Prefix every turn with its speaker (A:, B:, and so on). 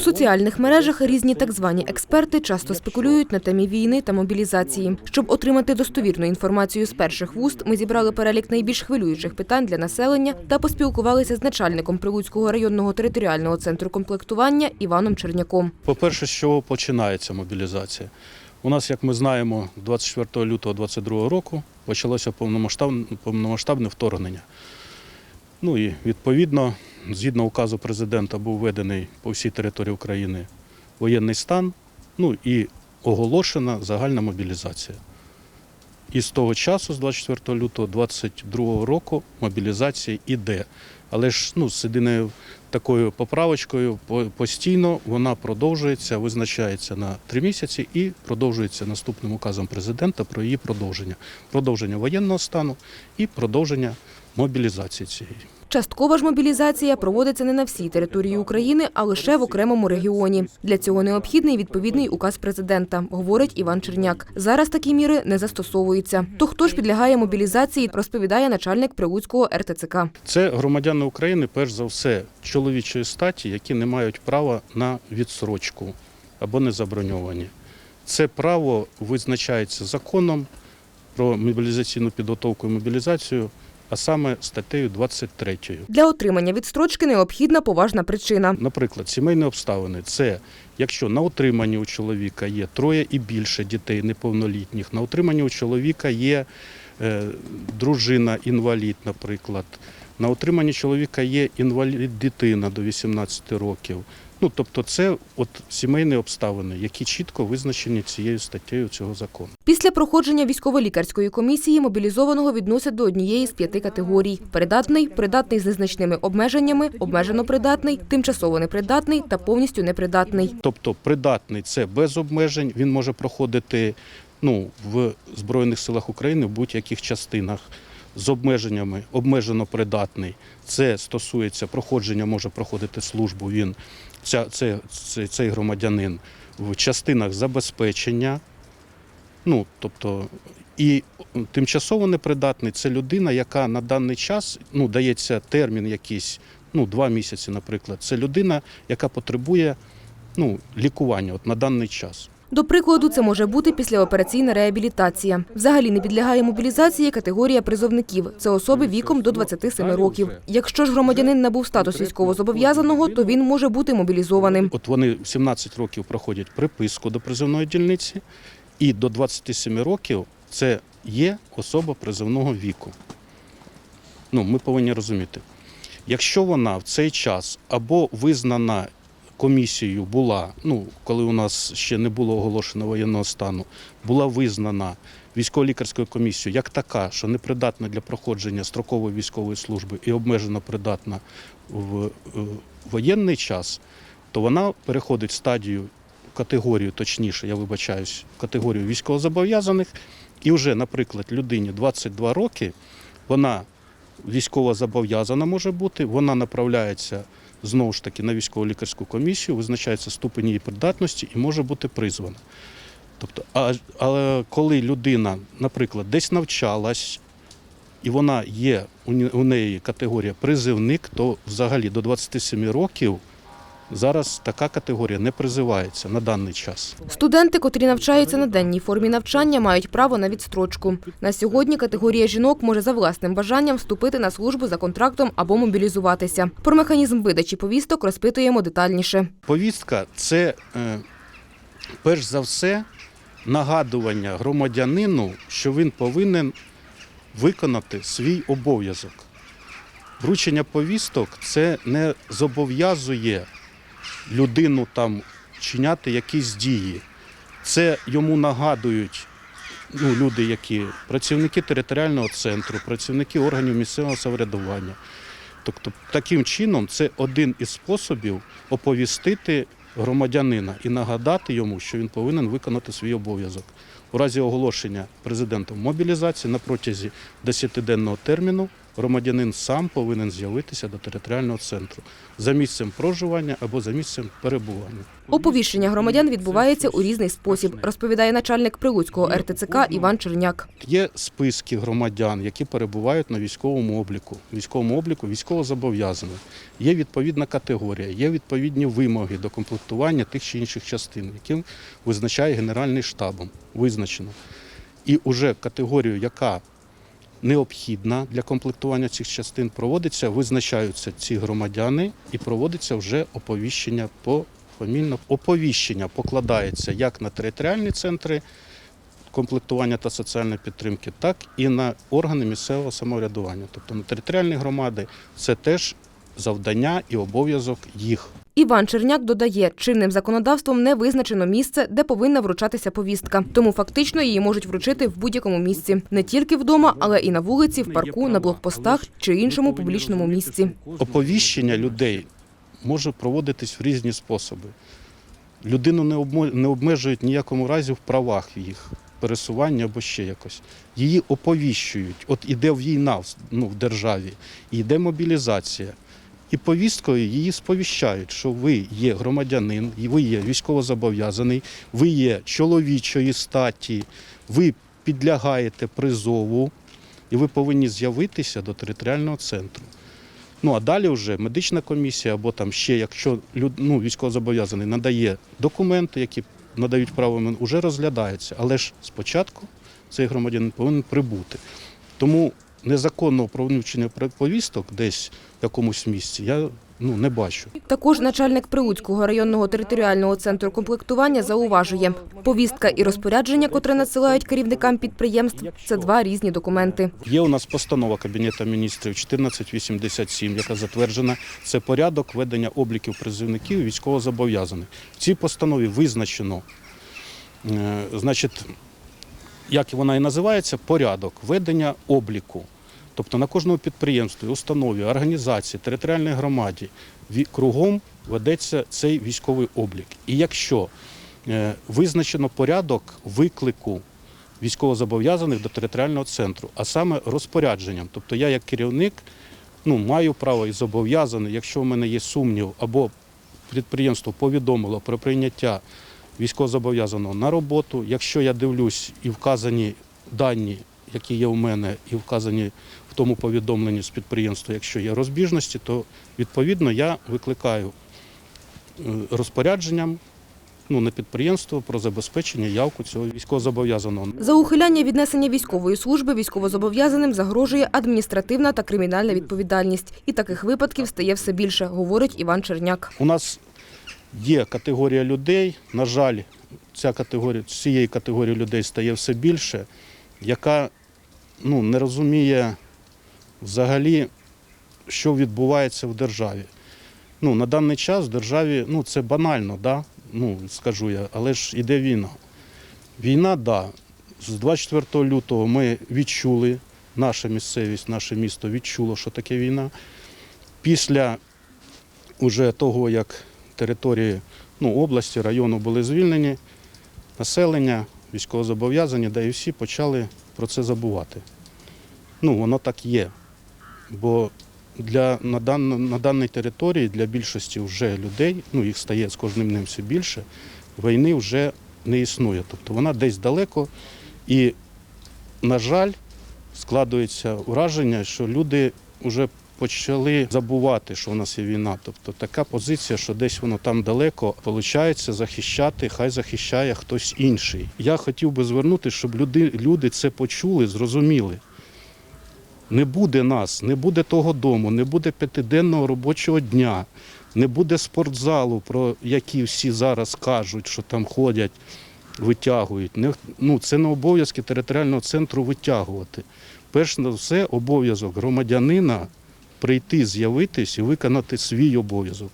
A: У соціальних мережах різні так звані експерти часто спекулюють на темі війни та мобілізації. Щоб отримати достовірну інформацію з перших вуст, ми зібрали перелік найбільш хвилюючих питань для населення та поспілкувалися з начальником Прилуцького районного територіального центру комплектування Іваном Черняком.
B: По-перше, з чого починається мобілізація? У нас, як ми знаємо, 24 лютого 2022 року почалося повномасштабне вторгнення. Ну і відповідно, згідно указу президента, був введений по всій території України воєнний стан, ну і оголошена загальна мобілізація. І з того часу, з 24 лютого 2022 року, мобілізація іде. Але ж ну, з єдиною такою поправочкою постійно вона продовжується, визначається на три місяці і продовжується наступним указом президента про її продовження. Продовження воєнного стану і продовження мобілізації цієї.
A: Часткова ж мобілізація проводиться не на всій території України, а лише в окремому регіоні. Для цього необхідний відповідний указ президента, говорить Іван Черняк. Зараз такі міри не застосовуються. То хто ж підлягає мобілізації, розповідає начальник Прилуцького РТЦК.
B: Це громадяни України, перш за все, чоловічої статі, які не мають права на відсрочку або не заброньовані. Це право визначається законом про мобілізаційну підготовку і мобілізацію, а саме статтею 23.
A: Для отримання відстрочки необхідна поважна причина.
B: Наприклад, сімейні обставини це якщо на утриманні у чоловіка є троє і більше дітей неповнолітніх, на утриманні у чоловіка є е, дружина інвалід, наприклад, на утриманні чоловіка є інвалід дитина до 18 років. Ну тобто, це от сімейні обставини, які чітко визначені цією статтею цього закону.
A: Після проходження військово-лікарської комісії мобілізованого відносять до однієї з п'яти категорій: придатний, придатний з незначними обмеженнями, обмежено придатний, тимчасово непридатний та повністю непридатний.
B: Тобто придатний це без обмежень, він може проходити ну, в Збройних силах України в будь-яких частинах з обмеженнями, обмежено придатний. Це стосується проходження, може проходити службу він, ця, це, це, цей громадянин в частинах забезпечення. Ну, тобто, і тимчасово непридатний це людина, яка на даний час ну, дається термін якийсь, ну, два місяці, наприклад. Це людина, яка потребує ну, лікування от на даний час.
A: До прикладу, це може бути післяопераційна реабілітація. Взагалі не підлягає мобілізації категорія призовників. Це особи віком до 27 років. Якщо ж громадянин набув статус військовозобов'язаного, то він може бути мобілізованим.
B: От вони 17 років проходять приписку до призовної дільниці, і до 27 років це є особа призовного віку. Ну, ми повинні розуміти. Якщо вона в цей час або визнана комісією була, ну коли у нас ще не було оголошено воєнного стану, була визнана військово-лікарською комісією як така, що непридатна для проходження строкової військової служби і обмежено придатна в е, воєнний час, то вона переходить в стадію категорію, точніше, я вибачаюсь, категорію військовозобов'язаних, і вже, наприклад, людині 22 роки, вона військово зобов'язана може бути, вона направляється знову ж таки на військово-лікарську комісію, визначається ступень її придатності і може бути призвана. Тобто, а, але коли людина, наприклад, десь навчалась, і вона є, у неї категорія призивник, то взагалі до 27 років зараз така категорія не призивається на даний час.
A: Студенти, котрі навчаються на денній формі навчання, мають право на відстрочку. На сьогодні категорія жінок може за власним бажанням вступити на службу за контрактом або мобілізуватися. Про механізм видачі повісток розпитуємо детальніше.
B: Повістка це е, перш за все нагадування громадянину, що він повинен виконати свій обов'язок. Вручення повісток це не зобов'язує людину там чиняти якісь дії. Це йому нагадують ну, люди, які працівники територіального центру, працівники органів місцевого самоврядування. Тобто, таким чином, це один із способів оповістити громадянина і нагадати йому, що він повинен виконати свій обов'язок. У разі оголошення президентом мобілізації на протязі 10-денного терміну громадянин сам повинен з'явитися до територіального центру за місцем проживання або за місцем перебування.
A: Оповіщення громадян відбувається у різний спосіб, розповідає начальник Прилуцького РТЦК Іван Черняк.
B: Є списки громадян, які перебувають на військовому обліку, військовому обліку військовозобов'язаних. Є відповідна категорія, є відповідні вимоги до комплектування тих чи інших частин, які визначає Генеральний штабом. Визначено. І вже категорію, яка необхідна для комплектування цих частин, проводиться, визначаються ці громадяни і проводиться вже оповіщення по фамільно. Оповіщення покладається як на територіальні центри комплектування та соціальної підтримки, так і на органи місцевого самоврядування. Тобто на територіальні громади це теж завдання і обов'язок їх.
A: Іван Черняк додає, чинним законодавством не визначено місце, де повинна вручатися повістка. Тому фактично її можуть вручити в будь-якому місці, не тільки вдома, але і на вулиці, в парку, на блокпостах чи іншому публічному місці.
B: Оповіщення людей може проводитись в різні способи. Людину не обмежують ніякому разі в правах їх пересування або ще якось. Її оповіщують. От іде війна ну, в державі, і йде мобілізація. І повісткою її сповіщають, що ви є громадянин, ви є військовозобов'язаний, ви є чоловічої статі, ви підлягаєте призову, і ви повинні з'явитися до територіального центру. Ну а далі вже медична комісія або там ще, якщо ну, військовозобов'язаний надає документи, які надають право, вже розглядається. Але ж спочатку цей громадянин повинен прибути. Тому незаконного провнучення повісток десь в якомусь місці я ну, не бачу.
A: Також начальник Прилуцького районного територіального центру комплектування зауважує, повістка і розпорядження, котре надсилають керівникам підприємств, це два різні документи.
B: Є у нас постанова Кабінету міністрів 1487, яка затверджена. Це порядок ведення обліків призовників і військовозобов'язаних. В цій постанові визначено, е, значить, як вона і називається, порядок ведення обліку. Тобто на кожному підприємстві, установі, організації, територіальній громаді кругом ведеться цей військовий облік. І якщо е, визначено порядок виклику військовозобов'язаних до територіального центру, а саме розпорядженням. Тобто я як керівник ну, маю право і зобов'язаний, якщо в мене є сумнів, або підприємство повідомило про прийняття військовозобов'язаного на роботу, якщо я дивлюсь і вказані дані, які є у мене, і вказані в тому повідомленні з підприємства, якщо є розбіжності, то відповідно я викликаю е, розпорядженням ну, на підприємство про забезпечення явку цього військовозобов'язаного.
A: За ухиляння від несення військової служби військовозобов'язаним загрожує адміністративна та кримінальна відповідальність. І таких випадків стає все більше, говорить Іван Черняк.
B: У нас є категорія людей, на жаль, ця категорія, цієї категорії людей стає все більше, яка ну, не розуміє взагалі, що відбувається в державі. Ну, на даний час в державі ну, це банально, да? ну, скажу я, але ж іде війна. Війна, да. З 24 лютого ми відчули, наша місцевість, наше місто відчуло, що таке війна. Після уже того, як території ну, області, району були звільнені, населення, військовозобов'язані, да і всі почали про це забувати. Ну, воно так є. Бо для, на, дан, на даній території для більшості вже людей, ну їх стає з кожним днем все більше, війни вже не існує. Тобто вона десь далеко. І, на жаль, складується враження, що люди вже почали забувати, що в нас є війна. Тобто така позиція, що десь воно там далеко, виходить захищати, хай захищає хтось інший. Я хотів би звернути, щоб люди, люди це почули, зрозуміли. Не буде нас, не буде того дому, не буде п'ятиденного робочого дня, не буде спортзалу, про який всі зараз кажуть, що там ходять, витягують. Не, ну, це не обов'язки територіального центру витягувати. Перш за все, обов'язок громадянина прийти, з'явитись і виконати свій обов'язок.